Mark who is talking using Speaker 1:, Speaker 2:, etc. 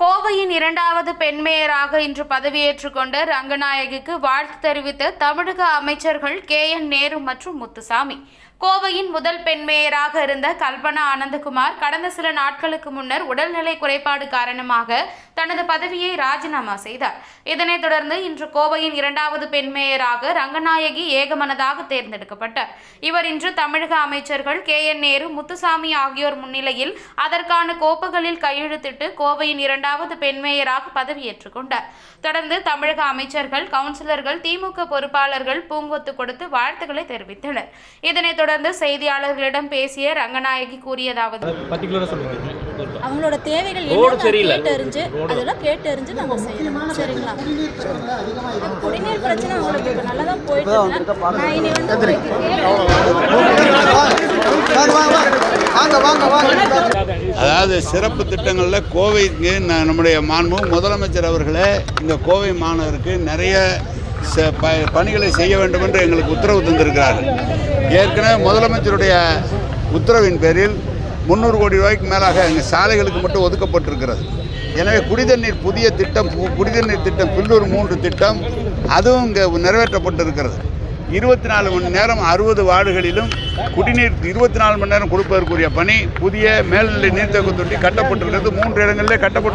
Speaker 1: கோவையின் இரண்டாவது பெண்மேயராக இன்று பதவியேற்றுக் கொண்ட ரங்கநாயகிக்கு வாழ்த்து தெரிவித்த தமிழக அமைச்சர்கள் கே என் நேரு மற்றும் முத்துசாமி. கோவையின் முதல் பெண் மேயராக இருந்த கல்பனா ஆனந்தகுமார் கடந்த சில நாட்களுக்கு முன்னர் உடல்நிலை குறைபாடு காரணமாக தனது பதவியை ராஜினாமா செய்தார். இதனைத் தொடர்ந்து இன்று கோவையின் இரண்டாவது பெண் மேயராக ரங்கநாயகி ஏகமனதாக தேர்ந்தெடுக்கப்பட்டார். இவர் இன்று தமிழக அமைச்சர்கள் கே. என். நேரு முத்துசாமி ஆகியோர் முன்னிலையில் அதற்கான கோப்புகளில் கையெழுத்திட்டு கோவையின் இரண்டாவது பெண் மேயராக பதவியேற்றுக் கொண்டார். தொடர்ந்து தமிழக அமைச்சர்கள் கவுன்சிலர்கள் திமுக பொறுப்பாளர்கள் பூங்கொத்து கொடுத்து வாழ்த்துக்களை தெரிவித்தனர். இதனைத் தொடர்ந்து செய்தியாளர்களிடம் பேசிய ரங்கநாயகி கூறியதாவது.
Speaker 2: அவங்களோட தேவைகள்
Speaker 3: ரோடு
Speaker 2: என்ன
Speaker 3: சரியில்லை.
Speaker 2: கேட்டு அறிஞ்சு அதெல்லாம் கேட்டு அறிஞ்சு நம்ம செய்யணும் சரிங்களா? குடிநீர் பிரச்சனை அவங்களுக்கு இப்போ நல்லா தான் போயிட்டு நான் இனி வந்து
Speaker 4: அதாவது சிறப்பு திட்டங்களில் கோவைக்கு ந- நம்முடைய மாண்பு முதலமைச்சர் அவர்களே இந்த கோவை மாநகருக்கு நிறைய பணிகளை செய்ய வேண்டும் என்று எங்களுக்கு உத்தரவு தந்திருக்கிறார்கள் ஏற்கனவே முதலமைச்சருடைய உத்தரவின் பேரில் முந்நூறு கோடி ரூபாய்க்கு மேலாக எங்கள் சாலைகளுக்கு மட்டும் ஒதுக்கப்பட்டிருக்கிறது. எனவே குடிதண்ணீர் புதிய திட்டம் பு- குடிதண்ணீர் திட்டம் பில்லூர் மூன்று திட்டம் அதுவும் இங்கே நிறைவேற்றப்பட்டிருக்கிறது. இருபத்தி நாலு மணி நேரம் அறுபது வார்டுகளிலும் குடிநீர் இருபத்தி நாலு மணி நேரம் கொடுப்பதற்குரிய பணி புதிய மேல்நிலை நீர்த்தேக்க தொட்டி கட்டப்பட்டிருக்கிறது. மூன்று இடங்களிலே கட்டப்பட்டு